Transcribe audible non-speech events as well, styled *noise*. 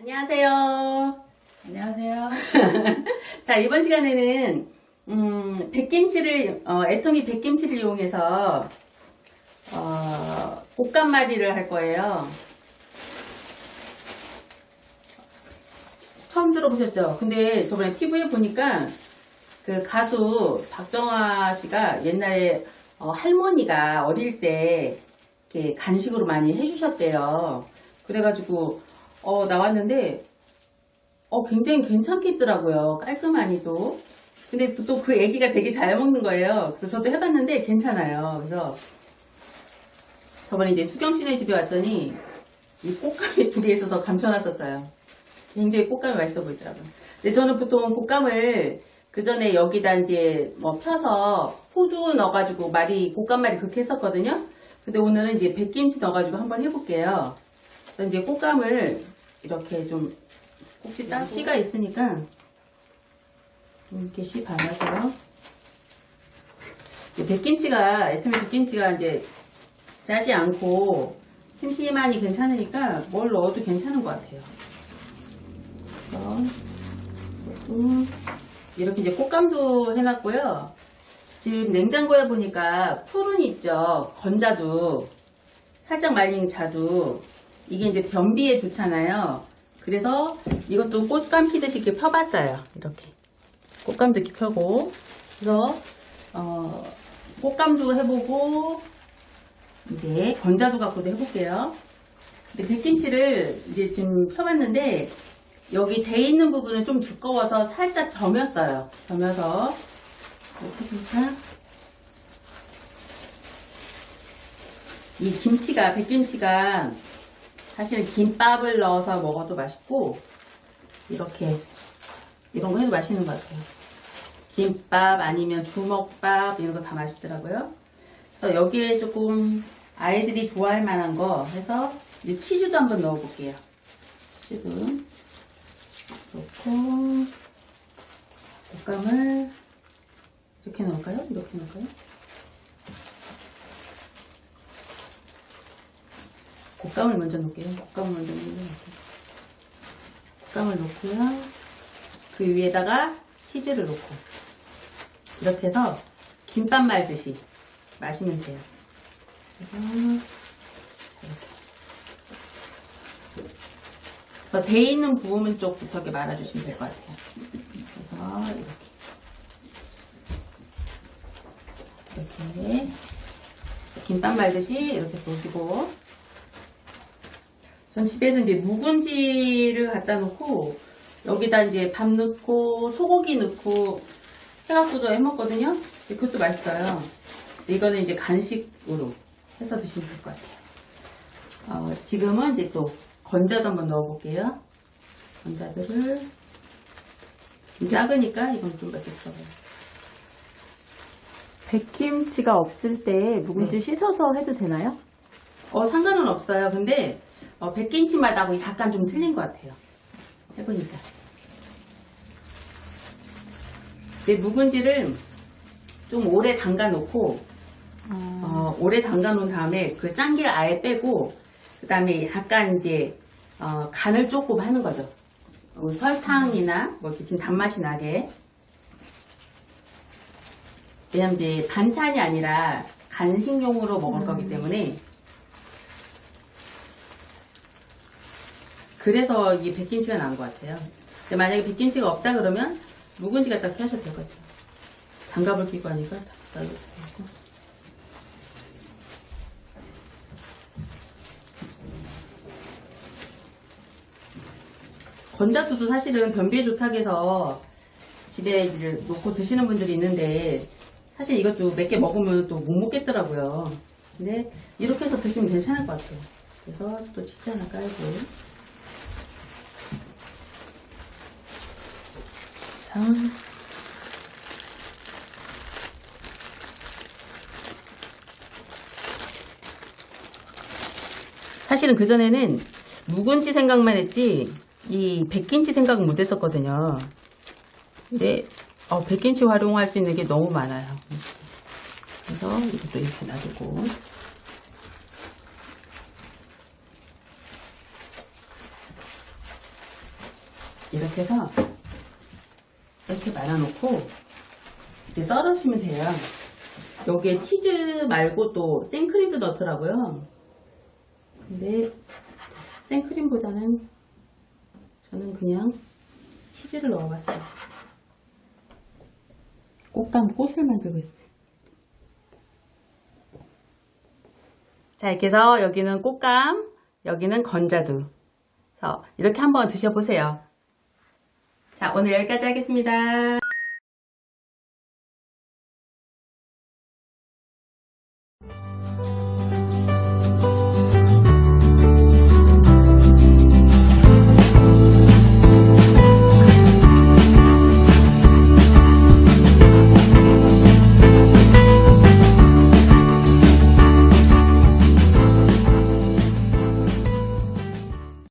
안녕하세요. 안녕하세요. *laughs* 자, 이번 시간에는, 음, 백김치를, 어, 애터미 백김치를 이용해서, 어, 볶음마리를 할 거예요. 처음 들어보셨죠? 근데 저번에 TV에 보니까 그 가수 박정아 씨가 옛날에 어, 할머니가 어릴 때 이렇게 간식으로 많이 해주셨대요. 그래가지고 어, 나왔는데 어, 굉장히 괜찮겠더라고요. 깔끔하니도. 근데 또 그 애기가 되게 잘 먹는 거예요. 그래서 저도 해봤는데 괜찮아요. 그래서 저번에 이제 수경 씨네 집에 왔더니 이 꽃감이 *laughs* 두 개 있어서 감춰놨었어요. 굉장히 꽃감이 맛있어 보이더라고요. 근데 저는 보통 볶감을 그 전에 여기다 이제 뭐 펴서 호두 넣어가지고 말이 볶감말이 그렇게 했었거든요. 근데 오늘은 이제 백김치 넣어가지고 한번 해볼게요. 이제 꽃감을 이렇게 좀 꼭지 딱 씨가 있으니까 좀 이렇게 씨 발라서 백김치가 애터미 백김치가 이제 짜지 않고 심심하니 괜찮으니까 뭘 넣어도 괜찮은 것 같아요. 이렇게 이제 꽃감도 해놨고요. 지금 냉장고에 보니까 푸른 있죠. 건자두. 살짝 말린 자두. 이게 이제 변비에 좋잖아요. 그래서 이것도 꽃감 피듯이 이렇게 펴봤어요. 이렇게. 꽃감도 이렇게 펴고. 그래서, 어, 꽃감도 해보고, 이제 건자두 갖고도 해볼게요. 근데 백김치를 이제 지금 펴봤는데, 여기 돼 있는 부분은 좀 두꺼워서 살짝 점였어요. 점여서 이렇게 보니까 이 김치가 백김치가 사실은 김밥을 넣어서 먹어도 맛있고 이렇게 이런 거 해도 맛있는 것 같아요. 김밥 아니면 주먹밥 이런 거 다 맛있더라고요. 그래서 여기에 조금 아이들이 좋아할 만한 거 해서 이제 치즈도 한번 넣어볼게요. 치즈. 넣고 볶음을 이렇게 넣을까요? 이렇게 넣을까요? 곶감을 먼저 넣을게요. 곶감을 먼저 넣을게요. 곶감을 넣고요. 그 위에다가 치즈를 넣고 이렇게 해서 김밥 말듯이 마시면 돼요. 그래서 돼 있는 부분 쪽부터 이렇게 말아주시면 될 것 같아요. 그래서 이렇게 이렇게 김밥 말듯이 이렇게 놓으시고 전 집에서 이제 묵은지를 갖다 놓고 여기다 이제 밥 넣고 소고기 넣고 해갖고도 해먹거든요. 그것도 맛있어요. 이거는 이제 간식으로 해서 드시면 될 것 같아요. 어, 지금은 이제 또 건자도 한번 넣어볼게요. 건자들을 좀 작으니까 이건 좀 몇개 들어가요. 백김치가 없을 때 묵은지 네. 씻어서 해도 되나요? 어 상관은 없어요. 근데 어, 백김치 맛하고 약간 좀 틀린 것 같아요. 해보니까. 이제 묵은지를 좀 오래 담가 놓고 어, 오래 담가 놓은 다음에 그 짠기를 아예 빼고 그 다음에 약간 이제 어, 간을 조금 하는 거죠. 어, 설탕이나 뭐 이렇게 좀 단맛이 나게. 왜냐면 이제 반찬이 아니라 간식용으로 먹을 거기 때문에 그래서 이 백김치가 나은 것 같아요. 만약에 백김치가 없다 그러면 묵은지 갖다 피하셔도 될 것 같아요. 장갑을 끼고 하니까 되고. 건자두도 사실은 변비에 좋다고 해서 집에 놓고 드시는 분들이 있는데 사실 이것도 몇 개 먹으면 또 못 먹겠더라고요. 근데 이렇게 해서 드시면 괜찮을 것 같아요. 그래서 또 치즈 하나 깔고 자, 사실은 그전에는 묵은지 생각만 했지 이 백김치 생각 못 했었거든요. 근데 어, 백김치 활용할 수 있는 게 너무 많아요. 그래서 이것도 이렇게 놔두고 이렇게 해서 이렇게 말아놓고 이제 썰으시면 돼요. 여기에 치즈 말고 또 생크림도 넣더라고요. 근데 생크림보다는 저는 그냥 치즈를 넣어봤어요. 꽃감 꽃을 만들고 있어요. 자, 이렇게 해서 여기는 꽃감, 여기는 건자두. 이렇게 한번 드셔보세요. 자, 오늘 여기까지 하겠습니다.